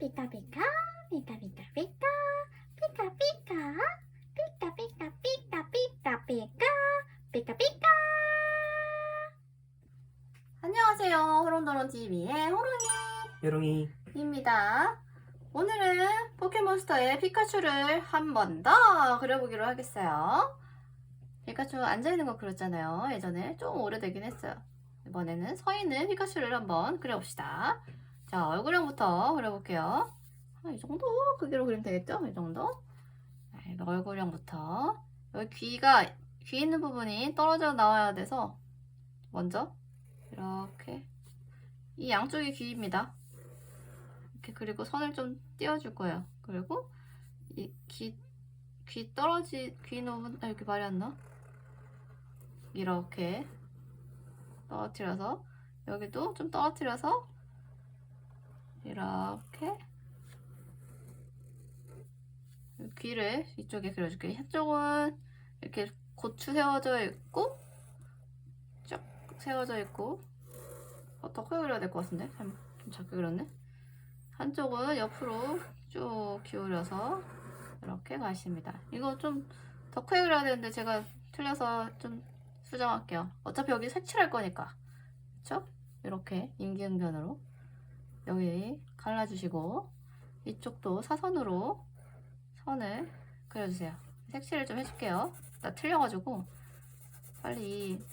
피카 피카 피카 피카 피카 피카 피카 피카 피카 피카 피카 피카 피카 피카 안녕하세요 호롱도롱 TV의 여롱이 호롱이입니다. 오늘은 포켓몬스터의 피카츄를 한 번 더 그려보기로 하겠어요. 피카츄 앉아있는 거 그렸잖아요. 예전에 좀 오래되긴 했어요. 이번에는 서 있는 피카츄를 한번 그려봅시다. 자, 얼굴형부터 그려볼게요. 아, 이 정도 크기로 그리면 되겠죠? 이 정도. 자, 얼굴형부터. 여기 귀가, 귀 있는 부분이 떨어져 나와야 돼서, 먼저, 이렇게. 이 양쪽이 귀입니다. 이렇게 그리고 선을 좀 띄워줄 거예요. 그리고, 이 귀, 귀 떨어지, 귀 부분, 아, 이렇게 말이 안 나? 이렇게 떨어뜨려서, 여기도 좀 떨어뜨려서, 이렇게 귀를 이쪽에 그려줄게요. 한쪽은 이렇게 고추 세워져 있고 쭉 세워져 있고 어, 더 크게 그려야 될 것 같은데? 좀 작게 그렸네. 한쪽은 옆으로 쭉 기울여서 이렇게 가십니다. 이거 좀 더 크게 그려야 되는데 제가 틀려서 좀 수정할게요. 어차피 여기 색칠할 거니까. 그쵸? 이렇게 임기응변으로 여기 갈라주시고 이쪽도 사선으로 선을 그려주세요. 색칠을 좀 해줄게요. 나 틀려가지고 빨리 이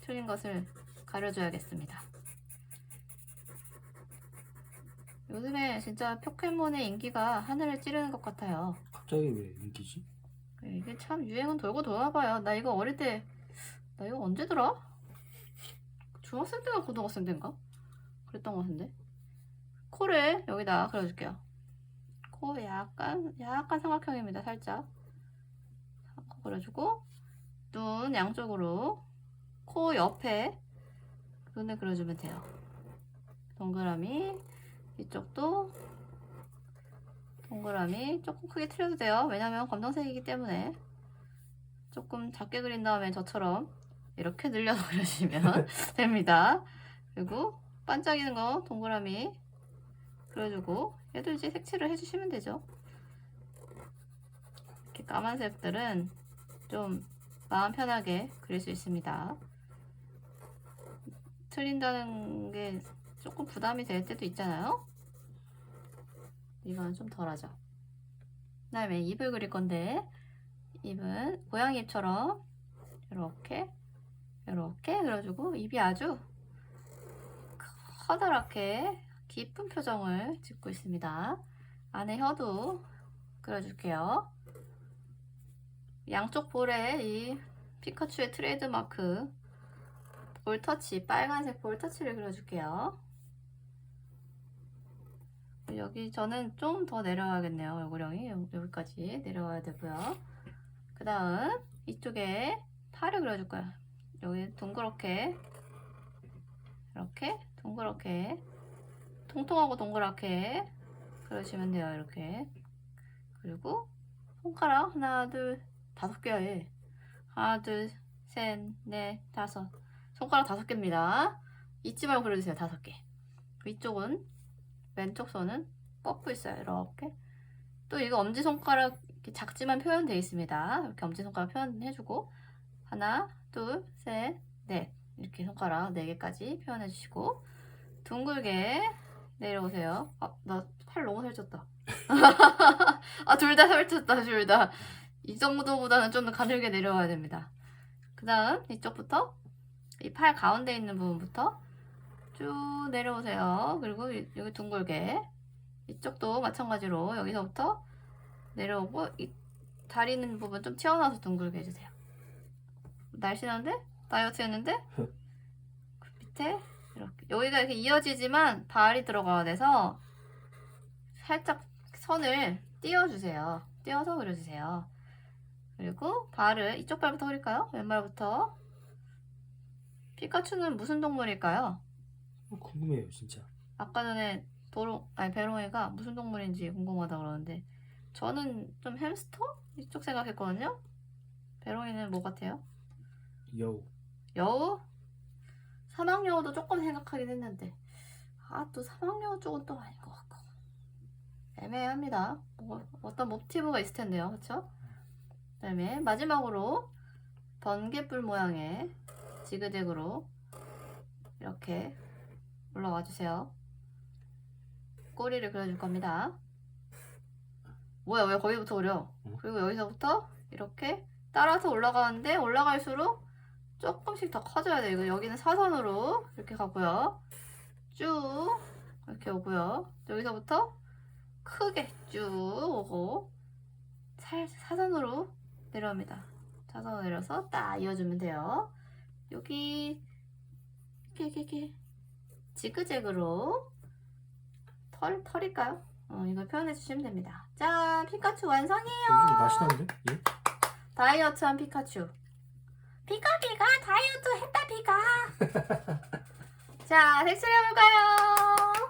틀린 것을 가려줘야겠습니다. 요즘에 진짜 포켓몬의 인기가 하늘을 찌르는 것 같아요. 갑자기 왜 인기지? 이게 참 유행은 돌고 돌아봐요. 나 이거 어릴 때, 나 이거 언제더라? 중학생 때가 고등학생 때인가? 그랬던 것 같은데. 코를 여기다 그려줄게요. 코 약간, 약간 삼각형입니다. 살짝. 코 그려주고, 눈 양쪽으로, 코 옆에 눈을 그려주면 돼요. 동그라미, 이쪽도 동그라미 조금 크게 틀려도 돼요. 왜냐면 검정색이기 때문에 조금 작게 그린 다음에 저처럼 이렇게 늘려서 그려주시면 됩니다. 그리고 반짝이는 거 동그라미 그려주고 얘도 이제 색칠을 해주시면 되죠. 이렇게 까만색들은 좀 마음 편하게 그릴 수 있습니다. 틀린다는 게 조금 부담이 될 때도 있잖아요. 이건 좀 덜하죠. 그 다음에 입을 그릴 건데 입은 고양이 입처럼 이렇게 이렇게 그려주고 입이 아주 커다랗게 깊은 표정을 짓고 있습니다. 안에 혀도 그려줄게요. 양쪽 볼에 이 피카츄의 트레이드 마크 볼터치 빨간색 볼터치를 그려줄게요. 여기 저는 좀 더 내려가야겠네요. 얼굴형이 여기까지 내려와야 되고요. 그 다음 이쪽에 팔을 그려줄 거예요. 여기 동그랗게 이렇게 동그랗게 통통하고 동그랗게 그려주시면 돼요. 이렇게 그리고 손가락 하나 둘 다섯 얘. 하나 둘셋넷 다섯 손가락 다섯 개입니다. 잊지 말고 그려주세요. 다섯 개. 위쪽은 왼쪽 손은 뻗고 있어요. 이렇게. 또 이거 엄지손가락 작지만 표현되어 있습니다. 이렇게 엄지손가락 표현해주고 하나, 둘, 셋, 넷 이렇게 손가락 네 개까지 표현해 주시고 둥글게 내려오세요. 아, 나 팔 너무 살쪘다. 아, 둘 다 살쪘다, 둘 다. 이 정도보다는 좀 더 가늘게 내려와야 됩니다. 그 다음 이쪽부터 이 팔 가운데 있는 부분부터 쭉 내려오세요. 그리고 여기 둥글게 이쪽도 마찬가지로 여기서부터 내려오고 이 다리 있는 부분 좀 튀어나와서 둥글게 해주세요. 날씬한데? 다이어트 했는데? 그 밑에 이렇게 여기가 이렇게 이어지지만 발이 들어가야 돼서 살짝 선을 띄워주세요. 띄워서 그려주세요. 그리고 발을 이쪽 발부터 그릴까요? 왼발부터 피카츄는 무슨 동물일까요? 어, 궁금해요 진짜 아까 전에 도로 아니 베롱이가 무슨 동물인지 궁금하다 그러는데 저는 좀 햄스터 이쪽 생각했거든요. 베롱이는 뭐 같아요? 여우 여우? 사막여우도 조금 생각하긴 했는데 아또 사막여우 쪽은 또 아닌 것 같고 애매합니다. 뭐, 어떤 모티브가 있을 텐데요. 그렇죠? 그다음에 마지막으로 번개불 모양의 지그재그로 이렇게 올라와 주세요. 꼬리를 그려줄 겁니다. 뭐야 왜 거기부터 그려? 어? 그리고 여기서부터 이렇게 따라서 올라가는데 올라갈수록 조금씩 더 커져야 돼요. 이거 여기는 사선으로 이렇게 가고요. 쭉 이렇게 오고요. 여기서부터 크게 쭉 오고 살 사선으로 내려옵니다. 사선으로 내려서 딱 이어주면 돼요. 여기 이렇게 이렇게 이렇게 지그재그로 털 털일까요? 어, 이걸 표현해 주시면 됩니다. 짠 피카츄 완성이에요. 여기 좀 맛있다는데? 예? 다이어트한 피카츄. 피카피가 다이어트 했다 피카. 자 색칠해 볼까요?